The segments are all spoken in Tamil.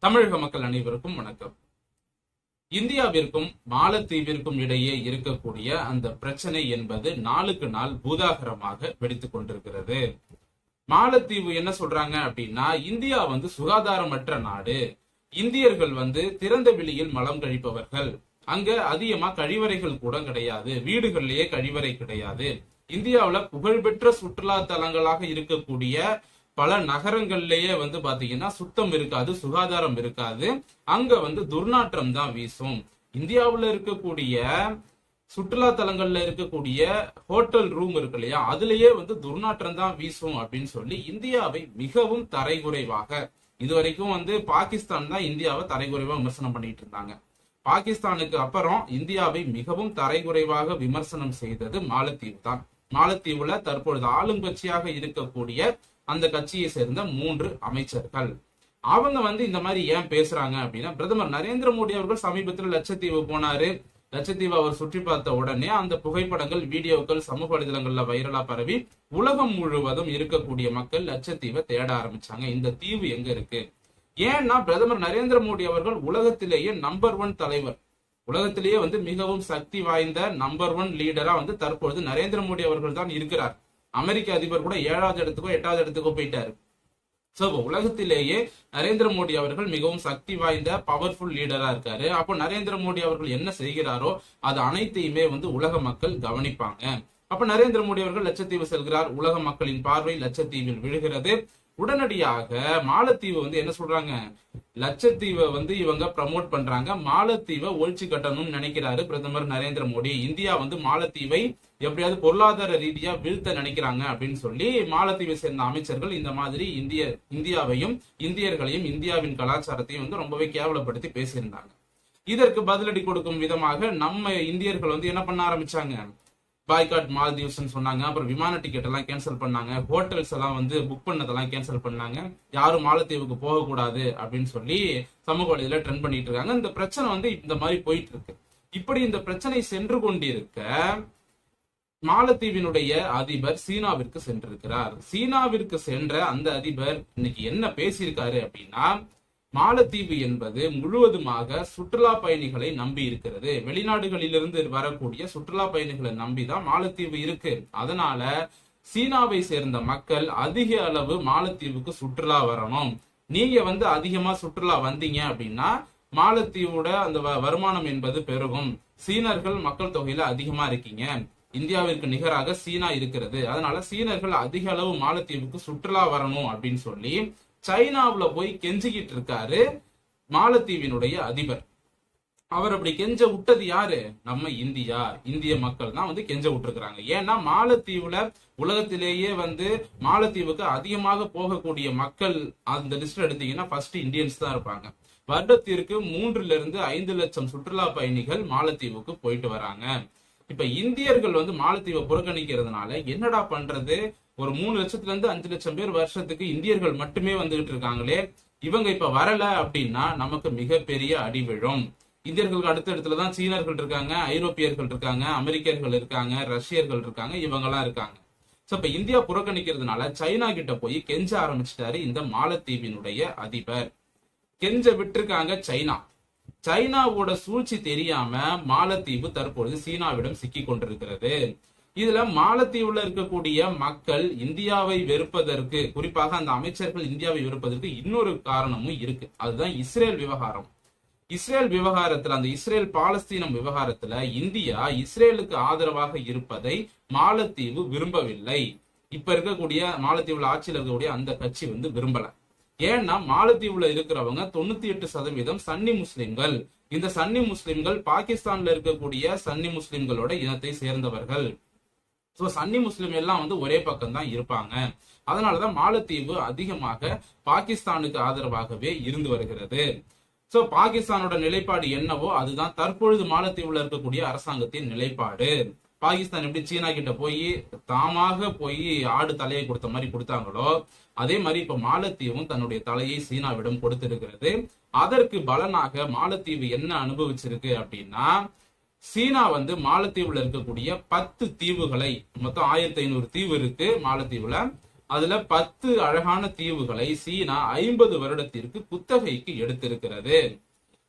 தமிழக மக்கள் அனைவருக்கும் வணக்கம். இந்தியாவிற்கும் மாலத்தீவிற்கும் இடையே இருக்கக்கூடிய அந்த பிரச்சனை என்பது நாளுக்கு நாள் பூதாகரமாக வெடித்துக் கொண்டிருக்கிறது. மாலத்தீவு என்ன சொல்றாங்க அப்படின்னா இந்தியா வந்து சுகாதாரமற்ற நாடு. இந்தியர்கள் வந்து திறந்த வெளியில் மலம் கழிப்பவர்கள். அங்க அதிகமா கழிவறைகள் கூட கிடையாது. வீடுகள்லயே கழிவறை கிடையாது. இந்தியாவுல புகழ்பெற்ற சுற்றுலா தலங்களாக இருக்கக்கூடிய பல நகரங்கள்லயே வந்து பாத்தீங்கன்னா சுத்தம் இருக்காது சுகாதாரம் இருக்காது. அங்க வந்து துர்நாற்றம் தான் வீசும். இந்தியாவுல இருக்கக்கூடிய சுற்றுலா தலங்கள்ல இருக்கக்கூடிய ஹோட்டல் ரூம் இருக்கு இல்லையா அதுலயே வந்து துர்நாற்றம் தான் வீசும் அப்படின்னு சொல்லி இந்தியாவை மிகவும் தரைகுறைவாக இதுவரைக்கும் வந்து பாகிஸ்தான் தான் இந்தியாவை தரைகுறைவா விமர்சனம் பண்ணிட்டு இருந்தாங்க. பாகிஸ்தானுக்கு அப்புறம் இந்தியாவை மிகவும் தரைகுறைவாக விமர்சனம் செய்தது மாலத்தீவு தான். மாலத்தீவுல தற்பொழுது ஆளுங்கட்சியாக இருக்கக்கூடிய அந்த கட்சியை சேர்ந்த மூன்று அமைச்சர்கள். அவங்க வந்து இந்த மாதிரி ஏன் பேசுறாங்க அப்படின்னா பிரதமர் நரேந்திர மோடி அவர்கள் சமீபத்தில் லட்சத்தீவு போனாரு. லட்சத்தீவு அவர் சுற்றி பார்த்த உடனே அந்த புகைப்படங்கள் வீடியோக்கள் சமூக வலைதளங்கள்ல வைரலா பரவி உலகம் முழுவதும் இருக்கக்கூடிய மக்கள் லட்சத்தீவை தேட ஆரம்பிச்சாங்க. இந்த தீவு எங்க இருக்கு? ஏன்னா பிரதமர் நரேந்திர மோடி அவர்கள் உலகத்திலேயே நம்பர் ஒன் தலைவர். உலகத்திலேயே வந்து மிகவும் சக்தி வாய்ந்த நம்பர் ஒன் லீடரா வந்து தற்பொழுது நரேந்திர மோடி அவர்கள் தான் இருக்கிறார். அமெரிக்க அதிபர் கூட ஏழாவது இடத்துக்கோ எட்டாவது இடத்துக்கோ போயிட்டாரு. சோ உலகத்திலேயே நரேந்திர மோடி அவர்கள் மிகவும் சக்தி வாய்ந்த பவர்ஃபுல் லீடரா இருக்காரு. அப்போ நரேந்திர மோடி அவர்கள் என்ன செய்கிறாரோ அது அனைத்தையுமே வந்து உலக மக்கள் கவனிப்பாங்க. அப்ப நரேந்திர மோடி அவர்கள் லட்சத்தீவு செல்கிறார். உலக மக்களின் பார்வை லட்சத்தீவில் விழுகிறது. உடனடியாக மாலத்தீவு வந்து என்ன சொல்றாங்க? லட்சத்தீவை வந்து இவங்க ப்ரமோட் பண்றாங்க. மாலத்தீவை ஒழிச்சு கட்டணும்னு நினைக்கிறாரு பிரதமர் நரேந்திர மோடி. இந்தியா வந்து மாலத்தீவை எப்படியாவது பொருளாதார ரீதியா வீழ்த்த நினைக்கிறாங்க அப்படின்னு சொல்லி மாலத்தீவை சேர்ந்த அமைச்சர்கள் இந்த மாதிரி இந்திய இந்தியாவையும் இந்தியர்களையும் இந்தியாவின் கலாச்சாரத்தையும் வந்து ரொம்பவே கேவலப்படுத்தி பேசியிருந்தாங்க. இதற்கு பதிலடி கொடுக்கும் விதமாக நம்ம இந்தியர்கள் வந்து என்ன பண்ண ஆரம்பிச்சாங்க? பாய்காட் மால்தீவ்ஸ்னு சொன்னாங்க. அப்புறம் விமான டிக்கெட் எல்லாம் கேன்சல் பண்ணாங்க. ஹோட்டல்ஸ் எல்லாம் வந்து புக் பண்ணதெல்லாம் கேன்சல் பண்ணாங்க. யாரும் மாலத்தீவுக்கு போகக்கூடாது அப்படின்னு சொல்லி சமூக வலையில ட்ரெண்ட் பண்ணிட்டு இருக்காங்க. இந்த பிரச்சனை வந்து இந்த மாதிரி போயிட்டு இருக்கு. இப்படி இந்த பிரச்சனை சென்று கொண்டிருக்க மாலத்தீவினுடைய அதிபர் சீனாவிற்கு சென்றிருக்கிறார். சீனாவிற்கு சென்ற அந்த அதிபர் இன்னைக்கு என்ன பேசியிருக்காரு அப்படின்னா மாலத்தீவு என்பது முழுவதுமாக சுற்றுலா பயணிகளை நம்பி இருக்கிறது. வெளிநாடுகளிலிருந்து வரக்கூடிய சுற்றுலா பயணிகளை நம்பிதான் மாலத்தீவு இருக்கு. அதனால சீனாவை சேர்ந்த மக்கள் அதிக அளவு மாலத்தீவுக்கு சுற்றுலா வரணும். நீங்க வந்து அதிகமா சுற்றுலா வந்தீங்க அப்படின்னா மாலத்தீவோட அந்த வருமானம் என்பது பெருகும். சீனர்கள் மக்கள் தொகையில அதிகமா இருக்கீங்க. இந்தியாவிற்கு நிகராக சீனா இருக்கிறது. அதனால சீனர்கள் அதிக அளவு மாலத்தீவுக்கு சுற்றுலா வரணும் அப்படின்னு சொல்லி சைனாவுல போய் கெஞ்சிக்கிட்டு இருக்காரு மாலத்தீவினுடைய அதிபர். அவர் அப்படி கெஞ்ச விட்டது யாரு? நம்ம இந்தியா. இந்திய மக்கள் தான் வந்து கெஞ்ச விட்டுருக்காங்க ஏன்னா மாலத்தீவுல உலகத்திலேயே வந்து மாலத்தீவுக்கு அதிகமாக போகக்கூடிய மக்கள் அந்த லிஸ்ட் எடுத்தீங்கன்னா ஃபர்ஸ்ட் இந்தியன்ஸ் தான் இருப்பாங்க. வருடத்திற்கு மூன்றுல இருந்து ஐந்து லட்சம் சுற்றுலா பயணிகள் மாலத்தீவுக்கு போயிட்டு வராங்க. இப்ப இந்தியர்கள் வந்து மாலத்தீவை புறக்கணிக்கிறதுனால என்னடா பண்றது? ஒரு மூணு லட்சத்துல இருந்து அஞ்சு லட்சம் பேர் வருஷத்துக்கு இந்தியர்கள் மட்டுமே வந்துகிட்டு இருக்காங்களே. இவங்க இப்ப வரல அப்படின்னா நமக்கு மிகப்பெரிய அடி விழும். இந்தியர்களுக்கு அடுத்த இடத்துல தான் சீனர்கள் இருக்காங்க ஐரோப்பியர்கள் இருக்காங்க அமெரிக்கர்கள் இருக்காங்க ரஷ்யர்கள் இருக்காங்க இவங்கெல்லாம் இருக்காங்க. ஸோ இப்ப இந்தியா புறக்கணிக்கிறதுனால சைனா கிட்ட போய் கெஞ்ச ஆரம்பிச்சிட்டாரு இந்த மாலத்தீவினுடைய அதிபர். கெஞ்ச விட்டுருக்காங்க சைனா. சைனாவோட சூழ்ச்சி தெரியாம மாலத்தீவு தற்பொழுது சீனாவிடம் சிக்கி கொண்டிருக்கிறது. இதுல மாலத்தீவுல இருக்கக்கூடிய மக்கள் இந்தியாவை வெறுப்பதற்கு குறிப்பாக அந்த அமைச்சர்கள் இந்தியாவை வெறுப்பதற்கு இன்னொரு காரணமும் இருக்கு. அதுதான் இஸ்ரேல் விவகாரம். இஸ்ரேல் விவகாரத்துல அந்த இஸ்ரேல் பாலஸ்தீனம் விவகாரத்துல இந்தியா இஸ்ரேலுக்கு ஆதரவாக இருப்பதை மாலத்தீவு விரும்பவில்லை. இப்ப இருக்கக்கூடிய மாலத்தீவுல ஆட்சியில் இருக்கக்கூடிய அந்த கட்சி வந்து விரும்பல. ஏன்னா மாலத்தீவுல இருக்கிறவங்க தொண்ணூத்தி எட்டு சதவீதம் சன்னி முஸ்லிம்கள். இந்த சன்னி முஸ்லிம்கள் பாகிஸ்தான்ல இருக்கக்கூடிய சன்னி முஸ்லிம்களோட இனத்தை சேர்ந்தவர்கள். ஸோ சன்னி முஸ்லிம் எல்லாம் வந்து ஒரே பக்கம் தான் இருப்பாங்க. அதனாலதான் மாலத்தீவு அதிகமாக பாகிஸ்தானுக்கு ஆதரவாகவே இருந்து வருகிறது. சோ பாகிஸ்தானோட நிலைப்பாடு என்னவோ அதுதான் தற்பொழுது மாலத்தீவுல இருக்கக்கூடிய அரசாங்கத்தின் நிலைப்பாடு. பாகிஸ்தான் எப்படி சீனா கிட்ட போய் தாமாக போய் ஆடு தலையை கொடுத்த மாதிரி கொடுத்தாங்களோ அதே மாதிரி இப்ப மாலத்தீவும் தன்னுடைய தலையை சீனாவிடம் கொடுத்திருக்கிறது. அதற்கு பலனாக மாலத்தீவு என்ன அனுபவிச்சிருக்கு அப்படின்னா சீனா வந்து மாலத்தீவுல இருக்கக்கூடிய பத்து தீவுகளை மொத்தம் ஆயிரத்தி ஐநூறு தீவு இருக்கு மாலத்தீவுல. அதுல பத்து அழகான தீவுகளை சீனா ஐம்பது வருடத்திற்கு குத்தகைக்கு எடுத்திருக்கிறது.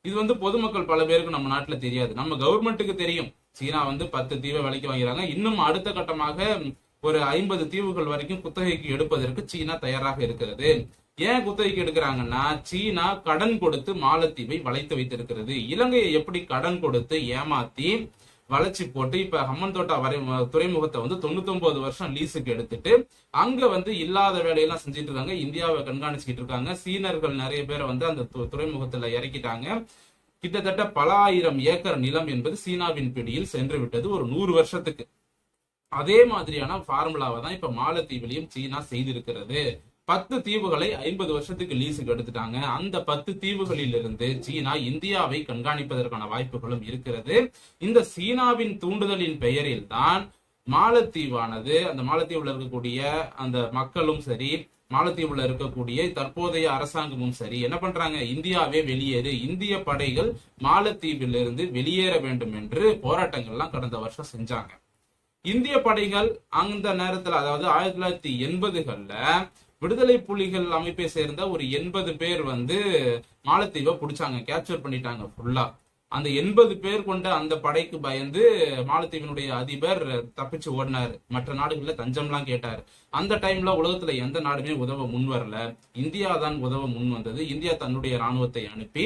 இது வந்து பொதுமக்கள் பல பேருக்கு நம்ம நாட்டுல தெரியாது. நம்ம கவர்மெண்ட்டுக்கு தெரியும். சீனா வந்து பத்து தீவை விலைக்கு வாங்கிறாங்க. இன்னும் அடுத்த கட்டமாக ஒரு ஐம்பது தீவுகள் வரைக்கும் குத்தகைக்கு எடுப்பதற்கு சீனா தயாராக இருக்கிறது. ஏன் குத்தகைக்கு எடுக்கிறாங்கன்னா சீனா கடன் கொடுத்து மாலத்தீவை வளைத்து வைத்திருக்கிறது. இலங்கையை எப்படி கடன் கொடுத்து ஏமாத்தி வளைச்சி போட்டு இப்ப ஹம்மன் தோட்டா வரை துறைமுகத்தை வந்து தொண்ணூத்தி ஒன்பது வருஷம் லீஸுக்கு எடுத்துட்டு அங்க வந்து இல்லாத வேலையெல்லாம் செஞ்சுட்டு இருக்காங்க. இந்தியாவை கண்காணிச்சுக்கிட்டு இருக்காங்க. சீனர்கள் நிறைய பேரை வந்து அந்த து- துறைமுகத்துல இறக்கிட்டாங்க. கிட்டத்தட்ட பல ஆயிரம் ஏக்கர் நிலம் என்பது சீனாவின் பிடியில் சென்று விட்டது ஒரு நூறு வருஷத்துக்கு. அதே மாதிரியான ஃபார்முலாவை தான் இப்ப மாலத்தீவிலையும் சீனா செய்திருக்கிறது. பத்து தீவுகளை ஐம்பது வருஷத்துக்கு லீஸுக்கு எடுத்துட்டாங்க. அந்த பத்து தீவுகளிலிருந்து சீனா இந்தியாவை கண்காணிப்பதற்கான வாய்ப்புகளும் இருக்கிறது. இந்த சீனாவின் தூண்டுதலின் பெயரில் தான் மாலத்தீவானது அந்த மாலத்தீவுல இருக்கக்கூடிய அந்த மக்களும் சரி மாலத்தீவுல இருக்கக்கூடிய தற்போதைய அரசாங்கமும் சரி என்ன பண்றாங்க? இந்தியாவே வெளியேறு. இந்திய படைகள் மாலத்தீவிலிருந்து வெளியேற வேண்டும் என்று போராட்டங்கள்லாம் கடந்த வருஷம் செஞ்சாங்க. இந்திய படைகள் அந்த நேரத்துல அதாவது ஆயிரத்தி தொள்ளாயிரத்தி எண்பதுகள்ல விடுதலை புலிகள் அமைப்பை சேர்ந்த ஒரு எண்பது பேர் வந்து மாலத்தீவை பிடிச்சாங்க கேப்சர் பண்ணிட்டாங்க ஃபுல்லா அந்த எண்பது பேர் கொண்ட அந்த படைக்கு பயந்து மாலத்தீவினுடைய அதிபர் தப்பிச்சு ஓடினாரு. மற்ற நாடுகள்ல தஞ்சம்லாம் கேட்டாரு. அந்த டைம்ல உலகத்துல எந்த நாடுமே உதவ முன் வரல. இந்தியா தான் உதவ முன் வந்தது. இந்தியா தன்னுடைய ராணுவத்தை அனுப்பி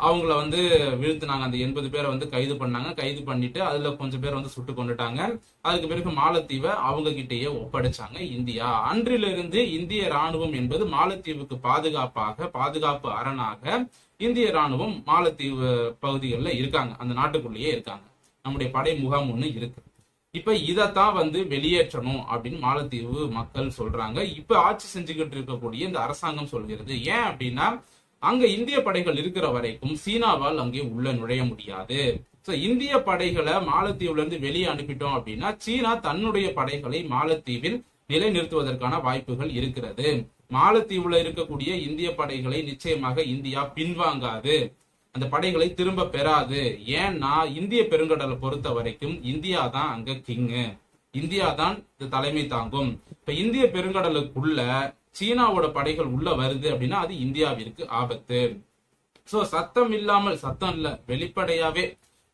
அவங்கள வந்து வீழ்த்தினாங்க. அந்த எண்பது பேரை வந்து கைது பண்ணாங்க. கைது பண்ணிட்டு அதுல கொஞ்சம் பேர் வந்து சுட்டு கொண்டுட்டாங்க அதுக்கு பிறகு மாலத்தீவை அவங்க கிட்டேயே ஒப்படைச்சாங்க இந்தியா. அன்றிலிருந்து இந்திய ராணுவம் என்பது மாலத்தீவுக்கு பாதுகாப்பாக பாதுகாப்பு அரணாக இந்திய ராணுவம் மாலத்தீவு பகுதிகளில் இருக்காங்க. அந்த நாட்டுக்குள்ளேயே இருக்காங்க. நம்முடைய படை முகாம் ஒன்று இருக்கு. இப்ப இதைத்தான் வந்து வெளியேற்றணும் அப்படின்னு மாலத்தீவு மக்கள் சொல்றாங்க. இப்ப ஆட்சி செஞ்சுக்கிட்டு இருக்கக்கூடிய இந்த அரசாங்கம் சொல்கிறது ஏன் அப்படின்னா அங்க இந்திய படைகள் இருக்கிற வரைக்கும் சீனாவால் அங்கே உள்ள நுழைய முடியாது. ஸோ இந்திய படைகளை மாலத்தீவுல இருந்து வெளியே அனுப்பிட்டோம் அப்படின்னா சீனா தன்னுடைய படைகளை மாலத்தீவில் நிலைநிறுத்துவதற்கான வாய்ப்புகள் இருக்கிறது. மாலத்தீவுல இருக்கக்கூடிய இந்திய படைகளை நிச்சயமாக இந்தியா பின்வாங்காது. அந்த படைகளை திரும்ப பெறாது. ஏன்னா இந்திய பெருங்கடலை பொறுத்த வரைக்கும் இந்தியா தான் அங்க கிங்கு இந்தியா தான் இது தலைமை தாங்கும். இப்ப இந்திய பெருங்கடலுக்குள்ள சீனாவோட படைகள் உள்ள வருது அப்படின்னா அது இந்தியாவிற்கு ஆபத்து. சோ சத்தம் இல்லாமல் சத்தம் இல்ல வெளிப்படையாவே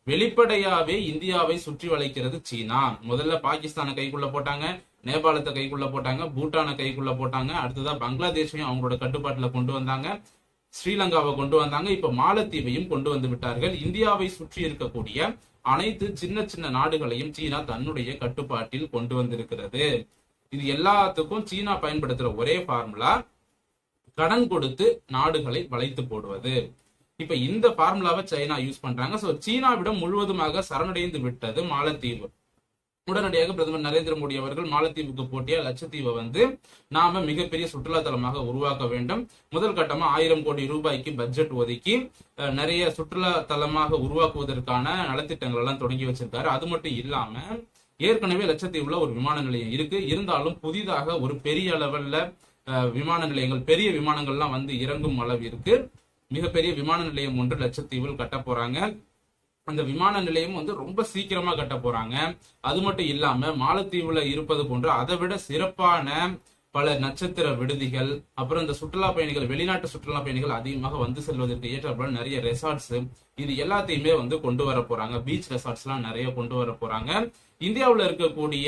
வெளிப்படையாவே இந்தியாவை சுற்றி வளைக்கிறது சீனா. முதல்ல பாகிஸ்தானை கைக்குள்ள போட்டாங்க நேபாளத்தை கைக்குள்ள போட்டாங்க பூட்டானை கைக்குள்ள போட்டாங்க அடுத்ததா பங்களாதேஷையும் அவங்களோட கட்டுப்பாட்டுல கொண்டு வந்தாங்க ஸ்ரீலங்காவை கொண்டு வந்தாங்க இப்ப மாலத்தீவையும் கொண்டு வந்து விட்டார்கள். இந்தியாவை சுற்றி இருக்கக்கூடிய அனைத்து சின்ன சின்ன நாடுகளையும் சீனா தன்னுடைய கட்டுப்பாட்டில் கொண்டு வந்திருக்கிறது. இது எல்லாத்துக்கும் சீனா பயன்படுத்துற ஒரே ஃபார்முலா கடன் கொடுத்து நாடுகளை வளைத்து போடுவது. இப்ப இந்த ஃபார்முலாவை சைனா யூஸ் பண்றாங்க. சோ சீனாவிடம் முழுவதுமாக சரணடைந்து விட்டது மாலத்தீவு. உடனடியாக பிரதமர் நரேந்திர மோடி அவர்கள் மாலத்தீவுக்கு போட்டியா லட்சத்தீவை வந்து நாம மிகப்பெரிய சுற்றுலாத்தலமாக உருவாக்க வேண்டும். முதல் கட்டமா ஆயிரம் கோடி ரூபாய்க்கு பட்ஜெட் ஒதுக்கி அஹ், நிறைய சுற்றுலா தலமாக உருவாக்குவதற்கான நலத்திட்டங்கள் எல்லாம் தொடங்கி வச்சிருக்காரு. அது மட்டும் இல்லாம ஏற்கனவே லட்சத்தீவுல ஒரு விமான நிலையம் இருக்கு. இருந்தாலும் புதிதாக ஒரு பெரிய அளவுல விமான நிலையங்கள் பெரிய விமானங்கள்லாம் வந்து இறங்கும் அளவிற்கு மிகப்பெரிய விமான நிலையம் ஒன்று லட்சத்தீவில் கட்ட போறாங்க. அந்த விமான நிலையம் வந்து ரொம்ப சீக்கிரமா கட்ட போறாங்க. அது மட்டும் இல்லாம மாலத்தீவுல இருப்பது போன்று அதை விட சிறப்பான பல நட்சத்திர விடுதிகள் அப்புறம் இந்த சுற்றுலா பயணிகள் வெளிநாட்டு சுற்றுலா பயணிகள் அதிகமாக வந்து செல்வதற்கு ஏற்றப்பட நிறைய ரெசார்ட்ஸ் இது எல்லாத்தையுமே வந்து கொண்டு வர போறாங்க. பீச் ரெசார்ட்ஸ் எல்லாம் நிறைய கொண்டு வர போறாங்க. இந்தியாவில் இருக்கக்கூடிய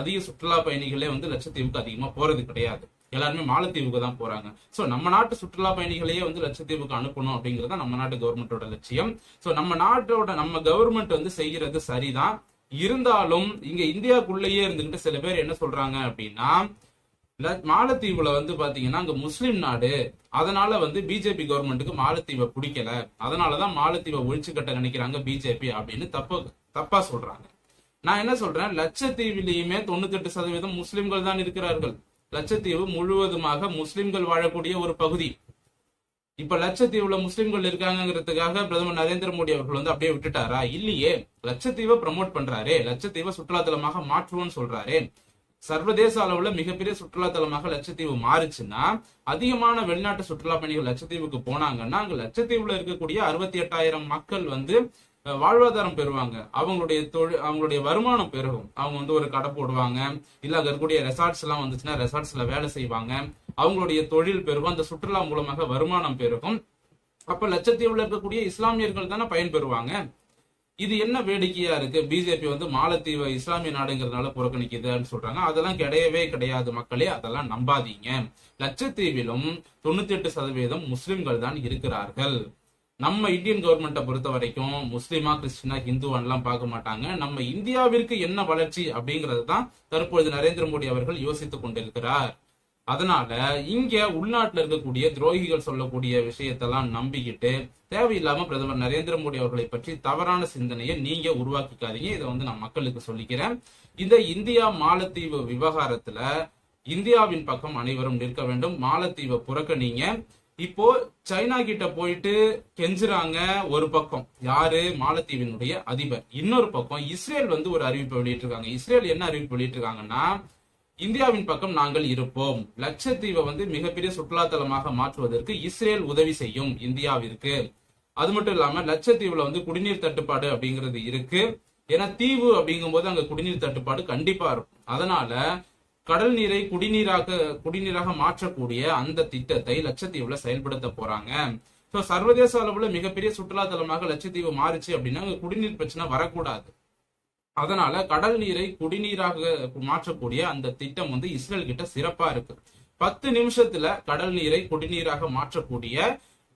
அதிக சுற்றுலா பயணிகளே வந்து லட்சத்தீவுக்கு அதிகமா போறது கிடையாது. எல்லாருமே மாலத்தீவுக்கு தான் போறாங்க. ஸோ நம்ம நாட்டு சுற்றுலா பயணிகளையே வந்து லட்சத்தீவுக்கு அனுப்பணும் அப்படிங்கிறது தான் நம்ம நாட்டு கவர்மெண்டோட லட்சியம். ஸோ நம்ம நாட்டோட நம்ம கவர்மெண்ட் வந்து செய்யறது சரிதான். இருந்தாலும் இங்க இந்தியாவுக்குள்ளேயே இருந்துகிட்டு சில பேர் என்ன சொல்றாங்க அப்படின்னா மாலத்தீவுல வந்து பாத்தீங்கன்னா அங்க முஸ்லிம் நாடு அதனால வந்து பிஜேபி கவர்மெண்ட்டுக்கு மாலத்தீவை பிடிக்கல. அதனாலதான் மாலத்தீவை ஒழிச்சு கட்ட நினைக்கிறாங்க பிஜேபி அப்படின்னு தப்பு தப்பா சொல்றாங்க. நான் என்ன சொல்றேன்? லட்சத்தீவிலையுமே தொண்ணூத்தெட்டு சதவீதம் முஸ்லிம்கள் தான் இருக்கிறார்கள். லட்சத்தீவு முழுவதுமாக முஸ்லிம்கள் வாழக்கூடிய ஒரு பகுதி. இப்ப லட்சத்தீவுல முஸ்லிம்கள் இருக்காங்கிறதுக்காக பிரதமர் நரேந்திர மோடி அவர்கள் வந்து அப்படியே விட்டுட்டாரா? இல்லையே. லட்சத்தீவை ப்ரமோட் பண்றாரே. லட்சத்தீவை சுற்றுலா தலமாக மாற்றுவோம்னு சொல்றாரே. சர்வதேச அளவுல மிகப்பெரிய சுற்றுலா தலமாக லட்சத்தீவு மாறுச்சுன்னா அதிகமான வெளிநாட்டு சுற்றுலா பயணிகள் லட்சத்தீவுக்கு போனாங்கன்னா அங்க லட்சத்தீவுல இருக்கக்கூடிய அறுபத்தி எட்டாயிரம் மக்கள் வந்து வாழ்வாதாரம் பெறுவாங்க. அவங்களுடைய தொழில் அவங்களுடைய வருமானம் பெருகும். அவங்க வந்து ஒரு கடை போடுவாங்க. இல்ல அங்க இருக்கக்கூடிய ரெசார்ட்ஸ் எல்லாம் வந்துச்சுன்னா ரெசார்ட்ஸ்ல வேலை செய்வாங்க. அவங்களுடைய தொழில் பெருகும். அந்த சுற்றுலா மூலமாக வருமானம் பெருகும். அப்ப லட்சத்தீவுல இருக்கக்கூடிய இஸ்லாமியர்கள் தானே பயன்பெறுவாங்க இது என்ன வேடிக்கையா இருக்கு? பிஜேபி வந்து மாலத்தீவு இஸ்லாமிய நாடுங்கிறதுனால புறக்கணிக்குதுன்னு சொல்றாங்க. அதெல்லாம் கிடையவே கிடையாது மக்களே. அதெல்லாம் நம்பாதீங்க. லட்சத்தீவிலும் தொண்ணூத்தி எட்டு சதவீதம் முஸ்லிம்கள் தான் இருக்கிறார்கள். நம்ம இந்தியன் கவர்மெண்ட்டை பொறுத்த வரைக்கும் முஸ்லீமா கிறிஸ்டினா ஹிந்துவான்லாம் பார்க்க மாட்டாங்க. நம்ம இந்தியாவிற்கு என்ன வளர்ச்சி அப்படிங்கிறது தான் தற்பொழுது நரேந்திர மோடி அவர்கள் யோசித்துக் கொண்டிருக்கிறார். அதனால இங்க உள்நாட்டுல இருக்கக்கூடிய துரோகிகள் சொல்லக்கூடிய விஷயத்தெல்லாம் நம்பிக்கிட்டு தேவையில்லாம பிரதமர் நரேந்திர மோடி அவர்களை பற்றி தவறான சிந்தனையை நீங்க உருவாக்கிக்காதீங்க. இதை வந்து நான் மக்களுக்கு சொல்லிக்கிறேன். இந்த இந்தியா மாலத்தீவு விவகாரத்துல இந்தியாவின் பக்கம் அனைவரும் நிற்க வேண்டும். மாலத்தீவை புறக்கணிங்க. இப்போ சைனா கிட்ட போயிட்டு கெஞ்சுறாங்க ஒரு பக்கம். யாரு? மாலத்தீவினுடைய அதிபர். இன்னொரு பக்கம் இஸ்ரேல் வந்து ஒரு அறிவிப்பை வெளியிட்டிருக்காங்க. இஸ்ரேல் என்ன அறிவிப்பு வெளியிட்டிருக்காங்கன்னா இந்தியாவின் பக்கம் நாங்கள் இருப்போம். லட்சத்தீவை வந்து மிகப்பெரிய சுற்றுலாத்தலமாக மாற்றுவதற்கு இஸ்ரேல் உதவி செய்யும் இந்தியாவிற்கு. அது மட்டும் இல்லாம லட்சத்தீவுல வந்து குடிநீர் தட்டுப்பாடு அப்படிங்கிறது இருக்கு. ஏன்னா தீவு அப்படிங்கும்போது அங்க குடிநீர் தட்டுப்பாடு கண்டிப்பா இருக்கும். அதனால கடல் நீரை குடிநீராக குடிநீராக மாற்றக்கூடிய அந்த திட்டத்தை லட்சத்தீவுல செயல்படுத்த போறாங்க. ஸோ சர்வதேச அளவுல மிகப்பெரிய சுற்றுலாத்தலமாக லட்சத்தீவு மாறுச்சு அப்படின்னா அங்க குடிநீர் பிரச்சனை வரக்கூடாது. அதனால கடல் நீரை குடிநீராக மாற்றக்கூடிய அந்த திட்டம் வந்து இஸ்ரேல் கிட்ட சிறப்பா இருக்கு. பத்து நிமிஷத்துல கடல் நீரை குடிநீராக மாற்றக்கூடிய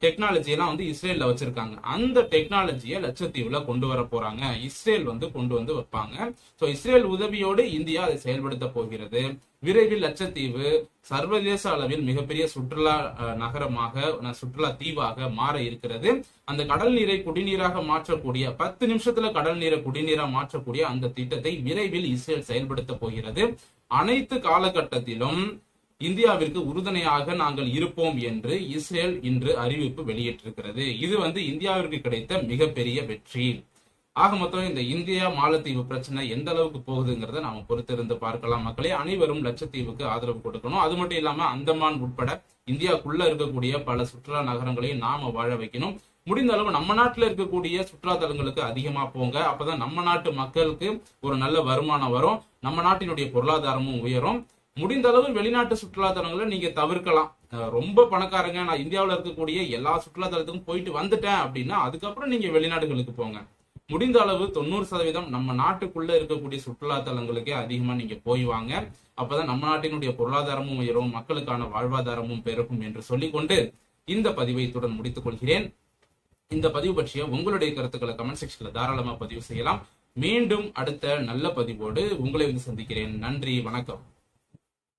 டெக்னாலஜியெல்லாம் வந்து இஸ்ரேல்ல வச்சிருக்காங்க. அந்த டெக்னாலஜியை லட்சத்தீவுல கொண்டு வர போறாங்க. இஸ்ரேல் வந்து கொண்டு வந்து வைப்பாங்க. ஸோ இஸ்ரேல் உதவியோடு இந்தியா அதை செயல்படுத்த போகிறது. விரைவில் லட்சத்தீவு சர்வதேச அளவில் மிகப்பெரிய சுற்றுலா நகரமாக சுற்றுலா தீவாக மாற இருக்கிறது. அந்த கடல் நீரை குடிநீராக மாற்றக்கூடிய பத்து நிமிஷத்துல கடல் நீரை குடிநீரா மாற்றக்கூடிய அந்த திட்டத்தை விரைவில் இஸ்ரேல் செயல்படுத்த போகிறது. அனைத்து காலகட்டத்திலும் இந்தியாவிற்கு உறுதுணையாக நாங்கள் இருப்போம் என்று இஸ்ரேல் இன்று அறிவிப்பு வெளியிட்டிருக்கிறது. இது வந்து இந்தியாவிற்கு கிடைத்த மிகப்பெரிய வெற்றி. ஆக மொத்தம் இந்த இந்தியா மாலத்தீவு பிரச்சனை எந்த அளவுக்கு போகுதுங்கிறத நாம பொறுத்திருந்து பார்க்கலாம். மக்களே அனைவரும் லட்சத்தீவுக்கு ஆதரவு கொடுக்கணும். அது மட்டும் இல்லாம அந்தமான் உட்பட இந்தியாவுக்குள்ள இருக்கக்கூடிய பல சுற்றுலா நகரங்களையும் நாம வாழ வைக்கணும். முடிந்த அளவு நம்ம நாட்டுல இருக்கக்கூடிய சுற்றுலா தலங்களுக்கு அதிகமா போங்க. அப்பதான் நம்ம நாட்டு மக்களுக்கு ஒரு நல்ல வருமானம் வரும். நம்ம நாட்டினுடைய பொருளாதாரமும் உயரும். முடிந்த அளவு வெளிநாட்டு சுற்றுலாத்தலங்களை நீங்க தவிர்க்கலாம். ரொம்ப பணக்காரங்க. நான் இந்தியாவில் இருக்கக்கூடிய எல்லா சுற்றுலாத்தலத்துக்கும் போயிட்டு வந்துட்டேன் அப்படின்னா அதுக்கப்புறம் நீங்க வெளிநாடுகளுக்கு போங்க. முடிந்த அளவு தொண்ணூறு சதவீதம் நம்ம நாட்டுக்குள்ள இருக்கக்கூடிய சுற்றுலாத்தலங்களுக்கே அதிகமா நீங்க போய் வாங்க. அப்பதான் நம்ம நாட்டினுடைய பொருளாதாரமும் உயரும் மக்களுக்கான வாழ்வாதாரமும் பெருகும் என்று சொல்லிக்கொண்டு இந்த பதிவை இத்துடன் முடித்துக் கொள்கிறேன். இந்த பதிவு பற்றிய உங்களுடைய கருத்துக்களை கமெண்ட் செக்ஷன்ல தாராளமா பதிவு செய்யலாம். மீண்டும் அடுத்த நல்ல பதிவோடு உங்களை வந்து சந்திக்கிறேன். நன்றி வணக்கம்.